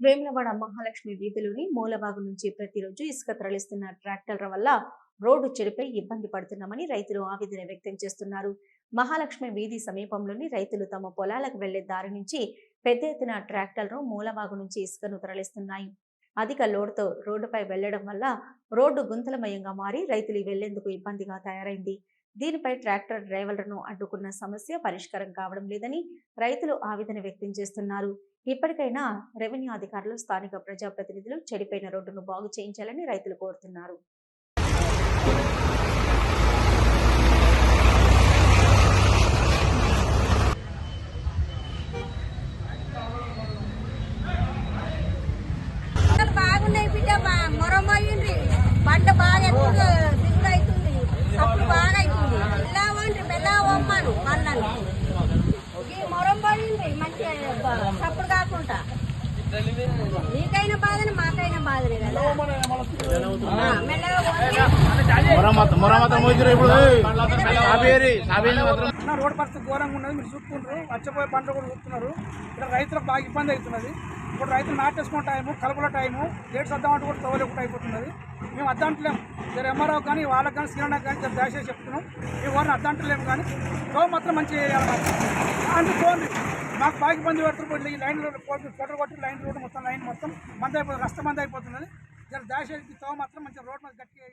వేములవాడ మహాలక్ష్మి వీధిలోని మూలబాగు నుంచి ప్రతిరోజు ఇసుక తరలిస్తున్న ట్రాక్టర్ల వల్ల రోడ్డు చెడిపై ఇబ్బంది పడుతున్నామని రైతులు ఆవేదన వ్యక్తం చేస్తున్నారు. మహాలక్ష్మి వీధి సమీపంలోని రైతులు తమ పొలాలకు వెళ్ళే దారి నుంచి పెద్ద ఎత్తున ట్రాక్టర్లు మూలబాగు నుంచి ఇసుకను తరలిస్తున్నాయి. అధిక లోడ్తో రోడ్డుపై వెళ్ళడం వల్ల రోడ్డు గుంతలమయంగా మారి రైతులు వెళ్ళేందుకు ఇబ్బందిగా తయారైంది. దీనిపై ట్రాక్టర్ డ్రైవర్లను అడ్డుకున్న సమస్య పరిష్కారం కావడం లేదని రైతులు ఆవేదన వ్యక్తం చేస్తున్నారు. ఇప్పటికైనా రెవెన్యూ అధికారులు స్థానిక ప్రజాప్రతినిధులు చెడిపోయిన రోడ్డును బాగు చేయించాలని రైతులు కోరుతున్నారు. నీకైనా బాధనే మాకైనా బాధనే కదా? రోడ్ పరిస్థితి ఘోరంగా ఉన్నది మీరు చూసుకుంటారు వచ్చిపోయే పంటలు కూడా చూస్తున్నారు. ఇక్కడ రైతులకు బాగా ఇబ్బంది అవుతున్నది. ఇప్పుడు రైతులు నాటేసుకున్న టైము కలుపుల టైము గేట్స్ వద్దామంటే కూడా తోలేకుండా అయిపోతున్నది. మేము అద్దంటలేము జర ఎంఆర్ఓ కానీ వాళ్ళకి కానీ సీఎంకి కానీ జర దయచేసి చెప్తున్నాం. మేము వారిని అద్దంటలేము కానీ తో మాత్రం మంచి చేయాలన్నమాట. మాకు పోండి మాకు పెడుతున్న ఇబ్బంది ఈ లైన్ రోడ్ ఫోటో కొట్టి లైన్ రోడ్ మొత్తం లైన్ మొత్తం మంద అయిపోతుంది రస్త మంద అయిపోతున్నది జర దాశ తో మాత్రం మంచిగా రోడ్ మీద గట్టిగా